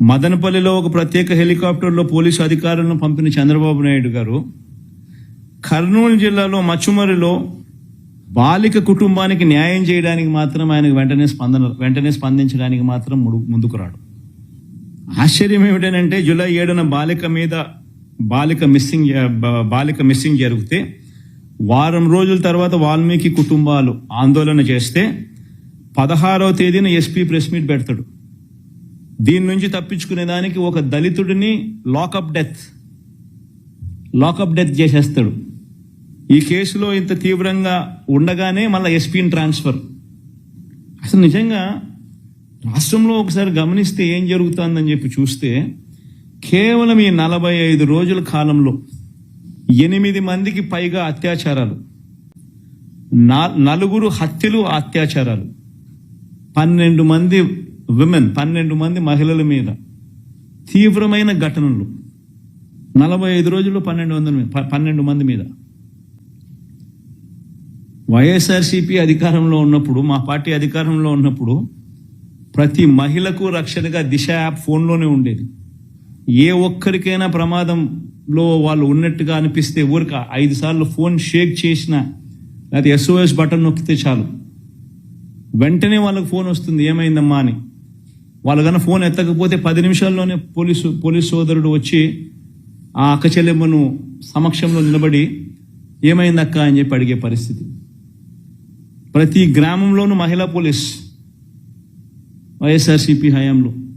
మదనపల్లిలో ఒక ప్రత్యేక హెలికాప్టర్లో పోలీసు అధికారులను పంపిన చంద్రబాబు నాయుడు గారు కర్నూలు జిల్లాలో మచ్చుమరిలో బాలిక కుటుంబానికి న్యాయం చేయడానికి మాత్రం ఆయనకు వెంటనే స్పందన వెంటనే స్పందించడానికి మాత్రం ముందుకు రాడు. ఆశ్చర్యం ఏమిటంటే జూలై ఏడున బాలిక మీద బాలిక మిస్సింగ్ బాలిక మిస్సింగ్ జరిగితే వారం రోజుల తర్వాత వాల్మీకి కుటుంబాలు ఆందోళన చేస్తే పదహారవ తేదీన ఎస్పీ ప్రెస్ మీట్ పెడతాడు. దీని నుంచి తప్పించుకునే దానికి ఒక దళితుడిని లాకప్ డెత్ లాకప్ డెత్ చేసేస్తాడు. ఈ కేసులో ఇంత తీవ్రంగా ఉండగానే మళ్ళీ ఎస్పీని ట్రాన్స్ఫర్ అసలు నిజంగా రాష్ట్రంలో ఒకసారి గమనిస్తే ఏం జరుగుతుందని చెప్పి చూస్తే కేవలం ఈ నలభై ఐదు రోజుల కాలంలో ఎనిమిది మందికి పైగా అత్యాచారాలు నలుగురు హత్యలు అత్యాచారాలు పన్నెండు మంది విమెన్ పన్నెండు మంది మహిళల మీద. తీవ్రమైన ఘటనలు. నలభై ఐదు రోజుల్లో పన్నెండు వందల మీద పన్నెండు మంది మీద. వైఎస్ఆర్సీపీ అధికారంలో ఉన్నప్పుడు మా పార్టీ అధికారంలో ఉన్నప్పుడు ప్రతి మహిళకు రక్షణగా దిశ యాప్ ఫోన్లోనే ఉండేది. ఏ ఒక్కరికైనా ప్రమాదంలో వాళ్ళు ఉన్నట్టుగా అనిపిస్తే ఊరిక ఐదు సార్లు ఫోన్ షేక్ చేసిన లేకపోతే ఎస్ఓఎస్ బటన్ నొక్కితే చాలు. వెంటనే వాళ్ళకి ఫోన్ వస్తుంది ఏమైందమ్మా అని. వాళ్ళు కన్నా ఫోన్ ఎత్తకపోతే పది నిమిషాల్లోనే పోలీసు పోలీసు సోదరుడు వచ్చి ఆ అక్క చెల్లెమ్మను సమక్షంలో నిలబడి ఏమైందక్క అని చెప్పి అడిగే పరిస్థితి. ప్రతి గ్రామంలోనూ మహిళా పోలీస్ వైఎస్ఆర్సీపీ హయాంలో.